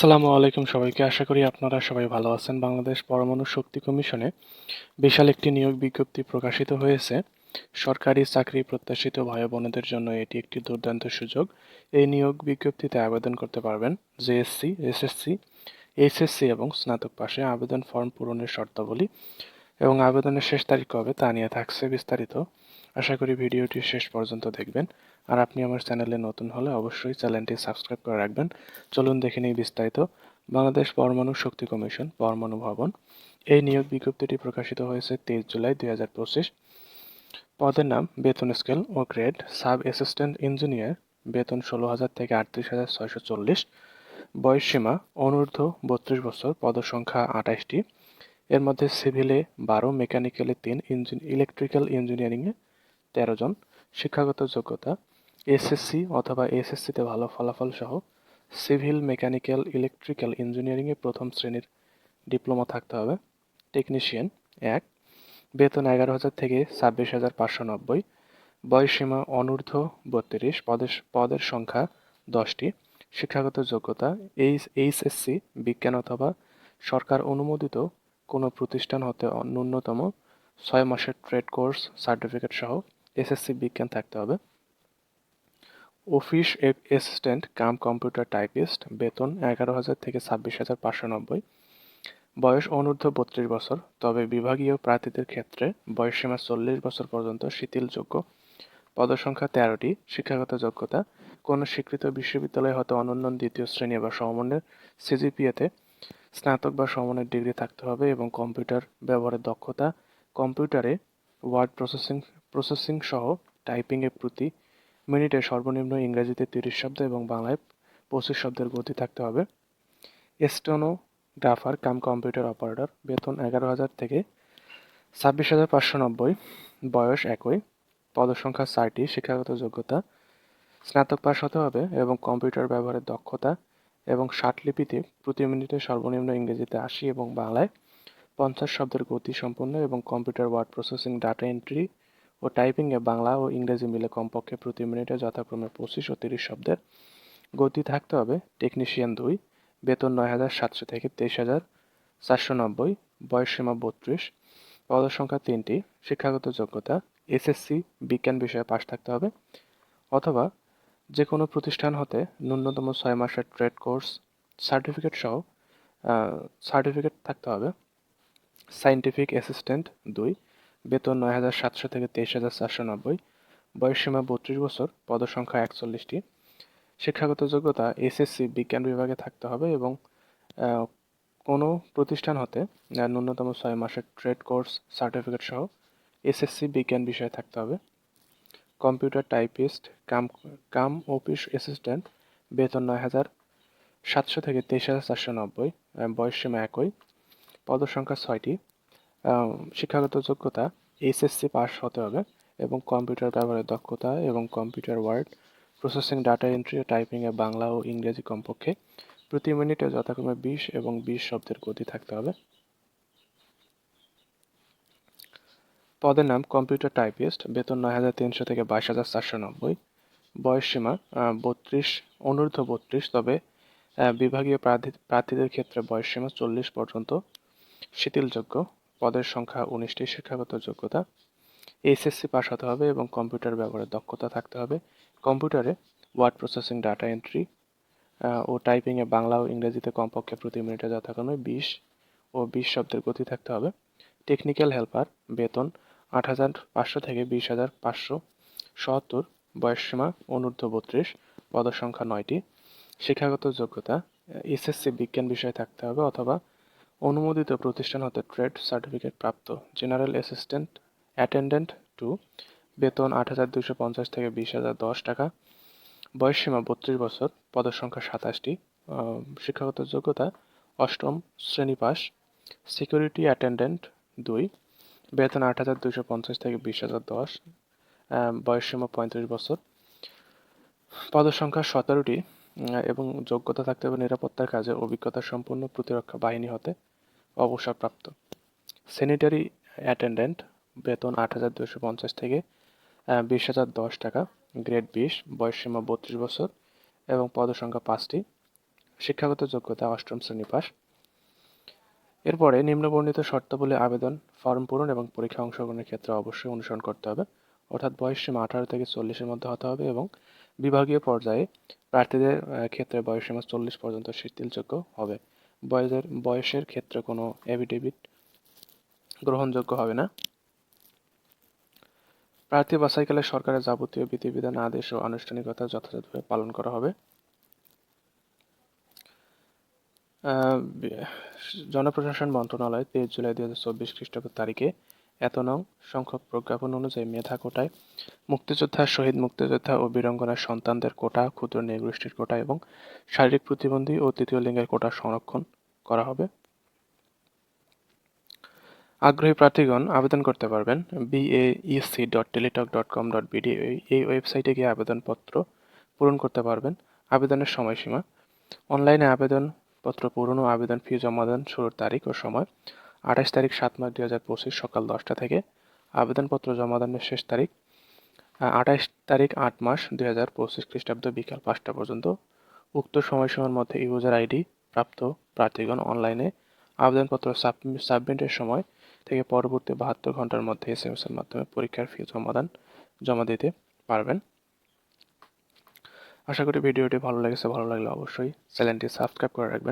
আসসালামু আলাইকুম সবাইকে। আশা করি আপনারা সবাই ভালো আছেন। বাংলাদেশ পরমাণু শক্তি কমিশনে বিশাল একটি নিয়োগ বিজ্ঞপ্তি প্রকাশিত হয়েছে। সরকারি চাকরি প্রত্যাশিত ভাই বোনেদের জন্য এটি একটি দুর্দান্ত সুযোগ। এই নিয়োগ বিজ্ঞপ্তিতে আবেদন করতে পারবেন জেএসসি এসএসসি এইচএসসি এবং স্নাতক পাশে আবেদন ফর্ম পূরণের শর্তাবলী এবং আবেদনের শেষ তারিখ কবে তা নিয়ে থাকছে বিস্তারিত আশা করি ভিডিওটি শেষ পর্যন্ত দেখবেন। আর আপনি আমার চ্যানেলে নতুন হলে অবশ্যই চ্যানেলটি সাবস্ক্রাইব করে রাখবেন। চলুন দেখে নিই বিস্তারিত। বাংলাদেশ পরমাণু শক্তি কমিশন, পরমাণু ভবন। এই নিয়োগ বিজ্ঞপ্তিটি প্রকাশিত হয়েছে তেইশ জুলাই দুই হাজার পঁচিশ। পদের নাম বেতন স্কেল ও গ্রেড, সাব অ্যাসিস্ট্যান্ট ইঞ্জিনিয়ার, বেতন ষোলো হাজার থেকে আটত্রিশ হাজার ছয়শো চল্লিশ। বয়স সীমা, অনূর্ধ্ব বত্রিশ বছর পদসংখ্যা আঠাশটি এর মধ্যে সিভিলে বারো, মেকানিক্যালে তিন, ইঞ্জিন, ইলেকট্রিক্যাল ইঞ্জিনিয়ারিংয়ে তেরো জন, শিক্ষাগত যোগ্যতা, এসএসসি অথবা এসএসসিতে ভালো ফলাফল সহ সিভিল, মেকানিক্যাল, ইলেকট্রিক্যাল ইঞ্জিনিয়ারিংয়ে প্রথম শ্রেণির ডিপ্লোমা থাকতে হবে। টেকনিশিয়ান, এক। বেতন এগারো হাজার থেকে ছাব্বিশ হাজার পাঁচশো নব্বই। বয়সীমা অনূর্ধ্ব বত্রিশ, পদের পদের সংখ্যা দশটি। শিক্ষাগত যোগ্যতা, এইচ, এইচএসসি, বিজ্ঞান অথবা সরকার অনুমোদিত কোনো প্রতিষ্ঠান হতে ন্যূনতম ছয় মাসের ট্রেড কোর্স, সার্টিফিকেট সহ এসএসসি বিজ্ঞান থাকতে হবে। Office assistant cum computer typist বেতন এগারো হাজার থেকে ছাব্বিশ হাজার পাঁচশো নব্বই। বয়স অনূর্ধ্ব বত্রিশ বছর, তবে বিভাগীয় প্রার্থীদের ক্ষেত্রে বয়সসীমা চল্লিশ বছর পর্যন্ত শিথিলযোগ্য। পদসংখ্যা তেরোটি, শিক্ষাগত যোগ্যতা। কোনো স্বীকৃত বিশ্ববিদ্যালয় হতে অনন্য দ্বিতীয় শ্রেণি বা সমমানের সিজিপিএতে স্নাতক বা সমমানের ডিগ্রি থাকতে হবে এবং কম্পিউটার ব্যবহারের দক্ষতা। কম্পিউটারে ওয়ার্ড প্রসেসিং প্রসেসিং সহ টাইপিংয়ের প্রতি মিনিটে সর্বনিম্ন ইংরেজিতে তিরিশ শব্দ এবং বাংলায় পঁচিশ শব্দের গতি থাকতে হবে। স্টেনোগ্রাফার কাম কম্পিউটার অপারেটর, বেতন এগারো হাজার থেকে ছাব্বিশ হাজার পাঁচশো নব্বই, বয়স একই। পদসংখ্যা চারটি শিক্ষাগত যোগ্যতা স্নাতক পাস হতে হবে এবং কম্পিউটার ব্যবহারের দক্ষতা এবং লিপিতে প্রতি মিনিটে সর্বনিম্ন ইংরেজিতে আশি এবং বাংলায় পঞ্চাশ শব্দের গতি সম্পন্ন এবং computer word processing data entry ও টাইপিংয়ে বাংলা ও ইংরেজি মিলে কমপক্ষে প্রতি মিনিটে যথাক্রমে পঁচিশ ও তিরিশ শব্দের গতি থাকতে হবে। টেকনিশিয়ান দুই, বেতন নয় হাজার সাতশো থেকে তেইশ হাজার চারশো নব্বই বয়সসীমা বত্রিশ। পদসংখ্যা তিনটি, শিক্ষাগত যোগ্যতা, এসএসসি, বিজ্ঞান বিষয়ে পাশ থাকতে হবে। অথবা যে কোনো প্রতিষ্ঠান হতে ন্যূনতম ছয় মাসের ট্রেড কোর্স সার্টিফিকেট সহ সার্টিফিকেট থাকতে হবে। সাইন্টিফিক অ্যাসিস্ট্যান্ট দুই বেতন নয় হাজার সাতশো থেকে তেইশ হাজার চারশো নব্বই। বয়সসীমা বত্রিশ বছর, পদসংখ্যা একচল্লিশটি। শিক্ষাগত যোগ্যতা এসএসসি, বিজ্ঞান বিভাগে থাকতে হবে এবং কোনো প্রতিষ্ঠান হতে ন্যূনতম ছয় মাসের ট্রেড কোর্স, সার্টিফিকেট সহ এসএসসি, বিজ্ঞান বিষয়ে থাকতে হবে। Computer typist, cum cum office assistant, বেতন নয় হাজার সাতশো থেকে তেইশ হাজার চারশো নব্বই বয়সসীমা একই। পদসংখ্যা ছয়টি। শিক্ষাগত যোগ্যতা এইচএসসি পাস হতে হবে এবং কম্পিউটার ব্যবহারের দক্ষতা এবং computer word, processing, data entry ও টাইপিংয়ে বাংলা ও ইংরেজি কমপক্ষে। প্রতি মিনিটে যথাক্রমে বিশ এবং বিশ শব্দের গতি থাকতে হবে। পদের নাম কম্পিউটার টাইপিস্ট, বেতন নয় হাজার তিনশো থেকে বাইশ হাজার চারশো নব্বই। বয়স সীমা বত্রিশ, অনূর্ধ্ব বত্রিশ, তবে বিভাগীয় প্রার্থী প্রার্থীদের ক্ষেত্রে বয়স সীমা চল্লিশ পর্যন্ত। শিথিলযোগ্য পদের সংখ্যা উনিশটি, শিক্ষাগত যোগ্যতা। এইচএসসি পাস হতে হবে এবং কম্পিউটার ব্যবহারের দক্ষতা থাকতে হবে। কম্পিউটারে ওয়ার্ড প্রসেসিং, ডাটা এন্ট্রি ও টাইপিংয়ে বাংলা ও ইংরেজিতে কমপক্ষে প্রতি মিনিটে যথাক্রমে বিশ ও বিশ শব্দের গতি থাকতে হবে। টেকনিক্যাল হেল্পার, বেতন আট হাজার পাঁচশো থেকে বিশ হাজার পাঁচশো সত্তর, বয়সসীমা অনূর্ধ্ব বত্রিশ পদসংখ্যা নয়টি। শিক্ষাগত যোগ্যতা, এসএসসি বিজ্ঞান বিষয়ে থাকতে হবে অথবা অনুমোদিত প্রতিষ্ঠান হতে ট্রেড সার্টিফিকেট প্রাপ্ত। জেনারেল অ্যাসিস্ট্যান্ট অ্যাটেন্ডেন্ট টু বেতন আট হাজার দুশো পঞ্চাশ থেকে বিশ হাজার দশ টাকা। বয়সসীমা বত্রিশ বছর, পদসংখ্যা সাতাশটি। শিক্ষাগত যোগ্যতা অষ্টম শ্রেণি পাস সিকিউরিটি অ্যাটেন্ডেন্ট দুই, বেতন আট হাজার দুশো পঞ্চাশ থেকে বিশ হাজার দশ। বয়সসীমা পঁয়ত্রিশ বছর। পদসংখ্যা সতেরোটি এবং যোগ্যতা থাকতে হবে নিরাপত্তার কাজে। অভিজ্ঞতা সম্পন্ন প্রতিরক্ষা বাহিনী হতে। অবসরপ্রাপ্ত। স্যানিটারি অ্যাটেন্ডেন্ট বেতন আট হাজার দুশো পঞ্চাশ থেকে বিশ হাজার দশ টাকা গ্রেড বিশ, বয়সসীমা বত্রিশ বছর এবং পদসংখ্যা পাঁচটি। শিক্ষাগত যোগ্যতা অষ্টম শ্রেণি পাস। এরপরে নিম্নবর্ণিত শর্তাবলী আবেদন, ফর্ম পূরণ এবং পরীক্ষা অংশগ্রহণের ক্ষেত্রে অবশ্যই অনুসরণ করতে হবে। অর্থাৎ বয়স সীমা আঠারো থেকে চল্লিশের মধ্যে হতে হবে এবং বিভাগীয় পর্যায়ে প্রার্থীদের ক্ষেত্রে বয়স সীমা চল্লিশ পর্যন্ত শিথিলযোগ্য হবে। বয়সের বয়সের ক্ষেত্রে কোনো এভিডেভিট গ্রহণযোগ্য হবে না। প্রার্থী বাছাইকালে সরকারের যাবতীয় বিধিবিধান, আদেশ ও আনুষ্ঠানিকতা যথাযথভাবে পালন করা হবে। জনপ্রশাসন মন্ত্রণালয় তেইশ জুলাই দুই হাজার চব্বিশ খ্রিস্টাব্দ তারিখে এত নং সংখ্যক প্রজ্ঞাপন অনুযায়ী মেধা কোটায়, মুক্তিযোদ্ধা, শহীদ মুক্তিযোদ্ধা ও বীরাঙ্গনার সন্তানদের কোটা, ক্ষুদ্র নৃগোষ্ঠীর কোটা এবং শারীরিক প্রতিবন্ধী ও তৃতীয় লিঙ্গের কোটা সংরক্ষণ করা হবে। আগ্রহী প্রার্থীগণ, আবেদন করতে পারবেন BAEC dot Teletalk dot com dot BD এই ওয়েবসাইটে গিয়ে আবেদনপত্র পূরণ করতে পারবেন। আবেদনের সময়সীমা, অনলাইনে আবেদনপত্র পূরণ ও আবেদন ফি জমা দেন শুরুর তারিখ ও সময়। আঠাশ তারিখ সাত মাস দুই হাজার পঁচিশ সকাল দশটা থেকে আবেদনপত্র জমা দানের শেষ তারিখ আঠাশ তারিখ আট মাস দুই হাজার পঁচিশ খ্রিস্টাব্দ বিকাল পাঁচটা পর্যন্ত। উক্ত সময়সীমার মধ্যে ইউজার আইডি প্রাপ্ত প্রার্থীগণ অনলাইনে আবেদনপত্র সাবমি- সাবমিটের সময় থেকে পরবর্তী বাহাত্তর ঘণ্টার মধ্যে এস এম এর মাধ্যমে পরীক্ষার ফি জমাদান জমা দিতে পারবেন। আশা করি ভিডিওটি ভালো লেগেছে। ভালো লাগলে অবশ্যই চ্যানেলটি সাবস্ক্রাইব করে রাখবেন।